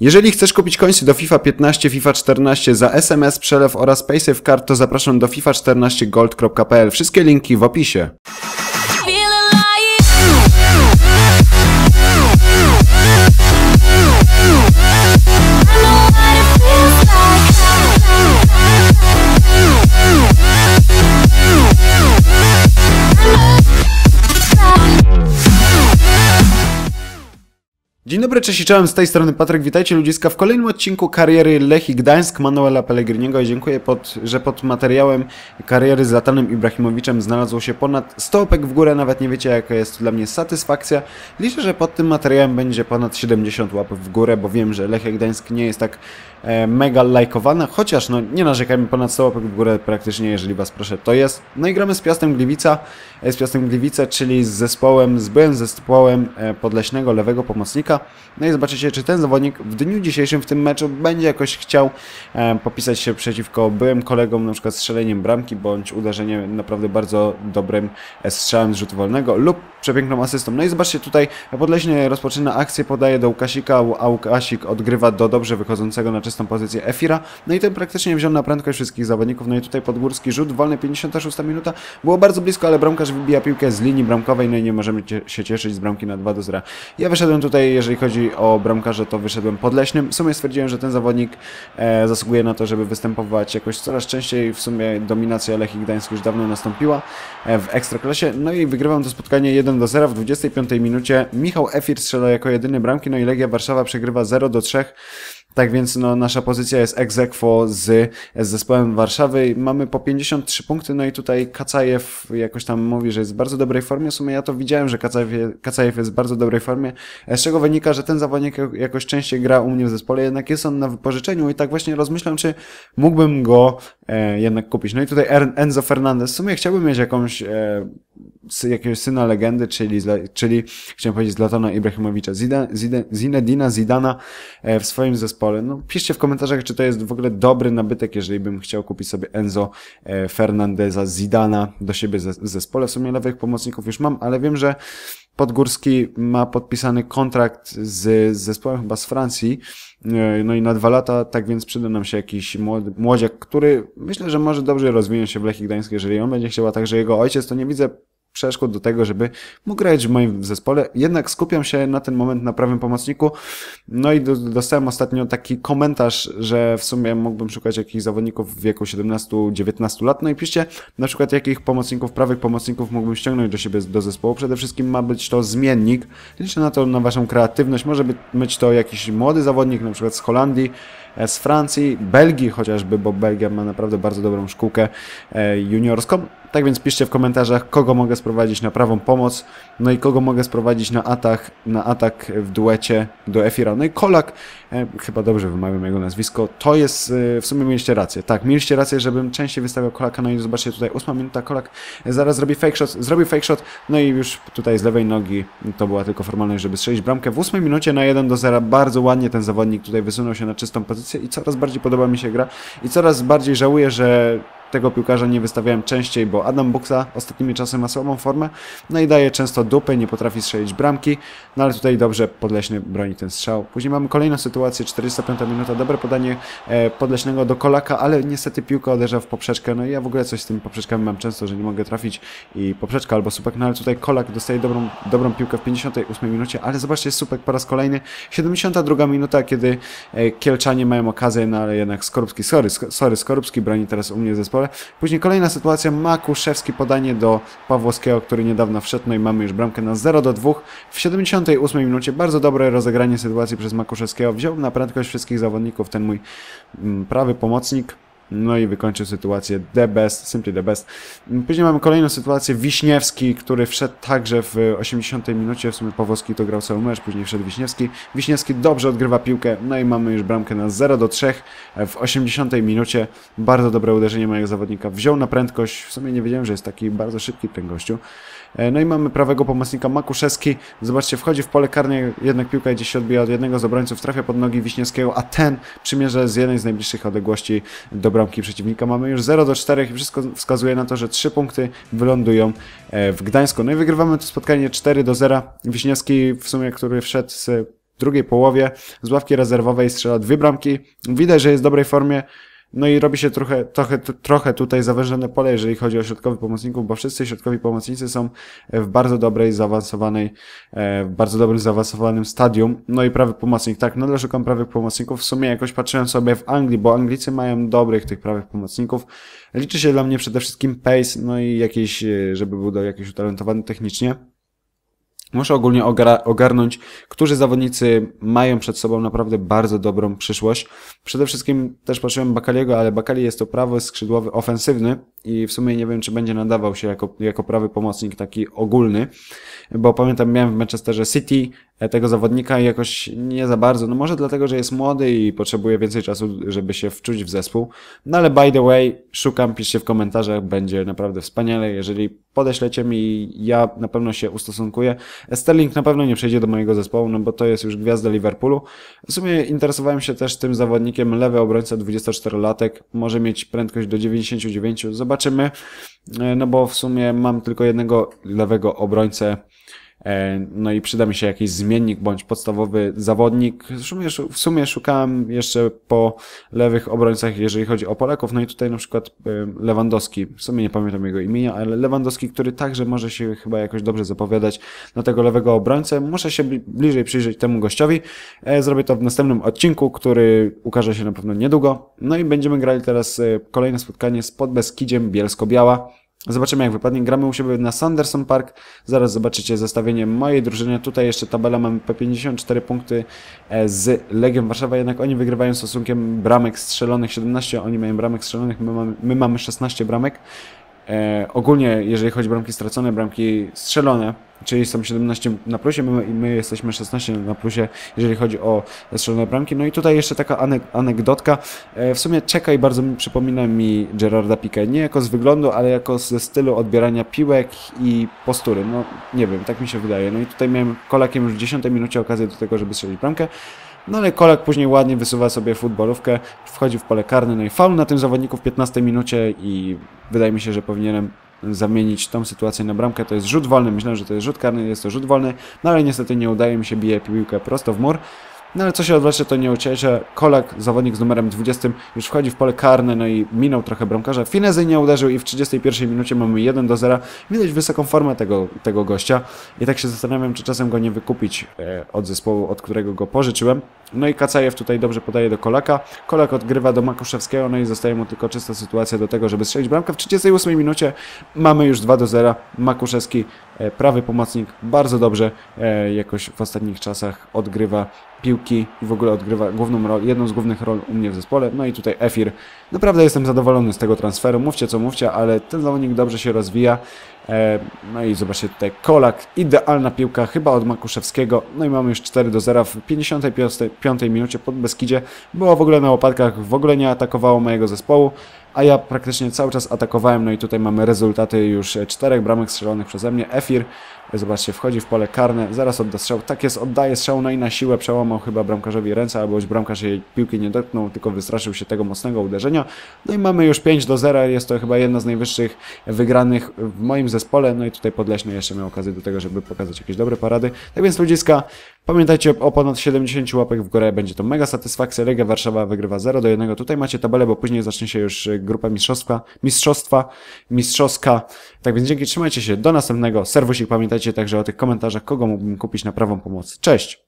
Jeżeli chcesz kupić końce do FIFA 15, FIFA 14 za SMS, przelew oraz PaySafe Card, to zapraszam do fifa14gold.pl. Wszystkie linki w opisie. Dobry, cześć i czołem, z tej strony Patryk, witajcie ludziska w kolejnym odcinku kariery Lechii Gdańsk Manuela Pellegriniego i dziękuję, pod, że pod materiałem kariery z Latanem Ibrahimowiczem znalazło się ponad 100 opek w górę, nawet nie wiecie jaka jest dla mnie satysfakcja. Liczę, że pod tym materiałem będzie ponad 70 łapów w górę, bo wiem, że Lechia Gdańsk nie jest tak e, mega lajkowana, chociaż no nie narzekajmy, ponad 100 łapek w górę praktycznie, jeżeli was proszę, to jest. No i gramy z Piastem Gliwica, e, z Piastem Gliwice, czyli z zespołem, z byłym zespołem e, Podleśnego lewego pomocnika. No i zobaczycie, czy ten zawodnik w dniu dzisiejszym w tym meczu będzie jakoś chciał e, popisać się przeciwko byłym kolegom, na przykład strzeleniem bramki, bądź uderzeniem naprawdę bardzo dobrym e, strzałem z rzutu wolnego lub przepiękną asystą. No i zobaczcie, tutaj Podleśnie rozpoczyna akcję, podaje do Łukasika, a Łukasik odgrywa do dobrze wychodzącego na czystą pozycję Efira. No i ten praktycznie wziął na prędkość wszystkich zawodników. No i tutaj Podgórski rzut, wolny 56 minuta. Było bardzo blisko, ale bramkarz wybija piłkę z linii bramkowej, no i nie możemy się cieszyć z bramki na 2 do 0. Ja wyszedłem tutaj, jeżeli chodzi o bramkarza, to wyszedłem podleśnym. W sumie stwierdziłem, że ten zawodnik e, zasługuje na to, żeby występować jakoś coraz częściej. W sumie dominacja Lechii Gdańsk już dawno nastąpiła e, w Ekstraklasie. No i wygrywam to spotkanie 1 do 0 w 25 minucie. Michał Efir strzela jako jedyny bramki, no i Legia Warszawa przegrywa 0 do 3. Tak więc no, nasza pozycja jest ex aequo z, z zespołem Warszawy. Mamy po 53 punkty, no i tutaj Kacajew jakoś tam mówi, że jest w bardzo dobrej formie. W sumie ja to widziałem, że Kacajew, Kacajew jest w bardzo dobrej formie, z czego wynika, że ten zawodnik jakoś częściej gra u mnie w zespole, jednak jest on na wypożyczeniu i tak właśnie rozmyślam, czy mógłbym go e, jednak kupić. No i tutaj Enzo Fernandez. W sumie chciałbym mieć jakąś e, jakiegoś syna legendy, czyli, czyli chciałem powiedzieć Zlatana Ibrahimowicza, Zinedina Zidana e, w swoim zespole. No, piszcie w komentarzach, czy to jest w ogóle dobry nabytek, jeżeli bym chciał kupić sobie Enzo e, Fernandeza Zidana do siebie w zespole. W sumie lewych pomocników już mam, ale wiem, że Podgórski ma podpisany kontrakt z, z zespołem chyba z Francji, e, no i na dwa lata, tak więc przyda nam się jakiś młody, młodziak, który myślę, że może dobrze rozwinąć się w Lechii jeżeli on będzie chciał, a także jego ojciec, to nie widzę przeszkód do tego, żeby mógł grać w moim zespole. Jednak skupiam się na ten moment na prawym pomocniku. No i do, dostałem ostatnio taki komentarz, że w sumie mógłbym szukać jakichś zawodników w wieku 17-19 lat. No i piszcie na przykład jakich pomocników, prawych pomocników mógłbym ściągnąć do siebie do zespołu. Przede wszystkim ma być to zmiennik. Liczę na to, na waszą kreatywność. Może być, to jakiś młody zawodnik, na przykład z Holandii, z Francji, Belgii chociażby, bo Belgia ma naprawdę bardzo dobrą szkółkę e, juniorską. Tak więc piszcie w komentarzach, kogo mogę sprowadzić na prawą pomoc, no i kogo mogę sprowadzić na atak, na atak w duecie do Efira. No i Kolak, e, chyba dobrze wymawiam jego nazwisko, to jest, e, w sumie mieliście rację. Tak, mieliście rację, żebym częściej wystawiał Kolaka, no i zobaczcie tutaj, ósma minuta, Kolak e, zaraz zrobi fake shot, zrobił fake shot, no i już tutaj z lewej nogi to była tylko formalność, żeby strzelić bramkę. W ósmej minucie na 1 do 0 bardzo ładnie ten zawodnik tutaj wysunął się na czystą pozycję i coraz bardziej podoba mi się gra i coraz bardziej żałuję, że tego piłkarza nie wystawiałem częściej, bo Adam Buksa ostatnimi czasy ma słabą formę, no i daje często dupy, nie potrafi strzelić bramki, no ale tutaj dobrze Podleśny broni ten strzał. Później mamy kolejną sytuację, 45 minuta, dobre podanie e, Podleśnego do Kolaka, ale niestety piłka uderza w poprzeczkę, no i ja w ogóle coś z tymi poprzeczkami mam często, że nie mogę trafić i poprzeczka albo słupek, no ale tutaj Kolak dostaje dobrą, dobrą piłkę w 58 minucie, ale zobaczcie, słupek po raz kolejny, 72 minuta, kiedy e, Kielczanie mają okazję, no ale jednak Skorupski, sorry, sorry Skorupski broni teraz u mnie w zespole. Później kolejna sytuacja, Makuszewski podanie do Pawłowskiego, który niedawno wszedł, no i mamy już bramkę na 0 do 2 w 78 minucie. Bardzo dobre rozegranie sytuacji przez Makuszewskiego. Wziął na prędkość wszystkich zawodników ten mój mm, prawy pomocnik. No i wykończył sytuację the best, simply the best. Później mamy kolejną sytuację, Wiśniewski, który wszedł także w 80 minucie, w sumie Pawłowski to grał cały mecz, później wszedł Wiśniewski. Wiśniewski dobrze odgrywa piłkę, no i mamy już bramkę na 0 do 3 w 80 minucie. Bardzo dobre uderzenie mojego zawodnika. Wziął na prędkość, w sumie nie wiedziałem, że jest taki bardzo szybki ten gościu. E, No i mamy prawego pomocnika Makuszewski. Zobaczcie, wchodzi w pole karne, jednak piłka gdzieś się odbija od jednego z obrońców, trafia pod nogi Wiśniewskiego, a ten przymierza z jednej z najbliższych odległości do bramki przeciwnika. Mamy już 0 do 4 i wszystko wskazuje na to, że 3 punkty wylądują e, w Gdańsku. No i wygrywamy to spotkanie 4 do 0. Wiśniewski w sumie, który wszedł z drugiej połowie z ławki rezerwowej strzela dwie bramki. Widać, że jest w dobrej formie. No i robi się trochę, trochę, trochę tutaj zawężone pole, jeżeli chodzi o środkowych pomocników, bo wszyscy środkowi pomocnicy są w bardzo dobrej, zaawansowanej, e, w bardzo dobrym, zaawansowanym stadium. No i prawy pomocnik, tak, nadal szukam prawych pomocników. W sumie jakoś patrzyłem sobie w Anglii, bo Anglicy mają dobrych tych prawych pomocników. Liczy się dla mnie przede wszystkim pace, no i jakiś, e, żeby był do jakiś utalentowany technicznie. Muszę ogólnie ogarnąć, którzy zawodnicy mają przed sobą naprawdę bardzo dobrą przyszłość. Przede wszystkim też patrzyłem Bakaliego, ale Bakali jest to prawy skrzydłowy ofensywny i w sumie nie wiem, czy będzie nadawał się jako, jako prawy pomocnik taki ogólny, bo pamiętam, miałem w Manchesterze City tego zawodnika jakoś nie za bardzo, no może dlatego, że jest młody i potrzebuje więcej czasu, żeby się wczuć w zespół. No ale by the way, szukam, piszcie w komentarzach, będzie naprawdę wspaniale, jeżeli podeślecie mi, ja na pewno się ustosunkuję. Sterling na pewno nie przejdzie do mojego zespołu, no bo to jest już gwiazda Liverpoolu. W sumie interesowałem się też tym zawodnikiem, lewy obrońca 24-latek, może mieć prędkość do 99, zobaczymy, E, no bo w sumie mam tylko jednego lewego obrońcę, E, No i przyda mi się jakiś zmiennik bądź podstawowy zawodnik. W sumie, szukałem jeszcze po lewych obrońcach, jeżeli chodzi o Polaków. No i tutaj na przykład e, Lewandowski, w sumie nie pamiętam jego imienia, ale Lewandowski, który także może się chyba jakoś dobrze zapowiadać na tego lewego obrońcę. Muszę się bli- bliżej przyjrzeć temu gościowi. E, Zrobię to w następnym odcinku, który ukaże się na pewno niedługo. No i będziemy grali teraz e, kolejne spotkanie z Podbeskidziem Bielsko-Biała. Zobaczymy jak wypadnie. Gramy u siebie na Sanderson Park. Zaraz zobaczycie zestawienie mojej drużyny. Tutaj jeszcze tabela mamy P54 punkty e, z Legią Warszawa, jednak oni wygrywają stosunkiem bramek strzelonych 17, oni mają bramek strzelonych, my mamy, my mamy 16 bramek. E, ogólnie, jeżeli chodzi o bramki stracone, bramki strzelone, czyli są 17 na plusie, my, my jesteśmy 16 na plusie, jeżeli chodzi o strzelone bramki. No i tutaj jeszcze taka anek anegdotka. E, w sumie czekaj bardzo mi przypomina mi Gerarda Piqué. Nie jako z wyglądu, ale jako ze stylu odbierania piłek i postury. No nie wiem, tak mi się wydaje. No i tutaj miałem kolakiem już w 10 minucie okazję do tego, żeby strzelić bramkę. No ale Kolak później ładnie wysuwa sobie futbolówkę, wchodzi w pole karne, no i faul na tym zawodniku w 15 minucie i wydaje mi się, że powinienem zamienić tą sytuację na bramkę. To jest rzut wolny, myślę, że to jest rzut karny, jest to rzut wolny, no ale niestety nie udaje mi się, bije piłkę prosto w mur. No ale co się odwlecze, to nie uciecze. Kolak, zawodnik z numerem 20, już wchodzi w pole karne, no i minął trochę bramkarza. Finezy nie uderzył i w 31 minucie mamy 1 do 0. Widać wysoką formę tego, tego gościa. I tak się zastanawiam, czy czasem go nie wykupić e, od zespołu, od którego go pożyczyłem. No i Kacajew tutaj dobrze podaje do Kolaka. Kolak odgrywa do Makuszewskiego, no i zostaje mu tylko czysta sytuacja do tego, żeby strzelić bramkę. W 38 minucie mamy już 2 do 0. Makuszewski, prawy pomocnik, bardzo dobrze e, jakoś w ostatnich czasach odgrywa piłki i w ogóle odgrywa główną rolę, jedną z głównych ról u mnie w zespole. No i tutaj Efir. Naprawdę jestem zadowolony z tego transferu. Mówcie co mówcie, ale ten zawodnik dobrze się rozwija. E, No i zobaczcie tutaj Kolak, idealna piłka chyba od Makuszewskiego. No i mamy już 4 do 0 w 55 minucie pod Beskidzie. Było w ogóle na łopatkach, w ogóle nie atakowało mojego zespołu, a ja praktycznie cały czas atakowałem. No i tutaj mamy rezultaty już czterech bramek strzelonych przeze mnie. Efir, zobaczcie, wchodzi w pole karne, zaraz odda strzał. Tak jest, oddaje strzał, no i na siłę przełamał chyba bramkarzowi ręce, albo już bramkarz jej piłki nie dotknął, tylko wystraszył się tego mocnego uderzenia. No i mamy już 5 do 0, jest to chyba jedna z najwyższych wygranych w moim zespole. No i tutaj Podleśny jeszcze miał okazję do tego, żeby pokazać jakieś dobre parady. Tak więc ludziska, pamiętajcie o ponad 70 łapek w górę, będzie to mega satysfakcja. Legia Warszawa wygrywa 0 do 1. Tutaj macie tabelę, bo później zacznie się już grupa mistrzostwa, mistrzostwa, mistrzowska. Tak więc dzięki, trzymajcie się, do następnego. Serwusik, pamiętajcie także o tych komentarzach, kogo mógłbym kupić na prawą pomoc. Cześć!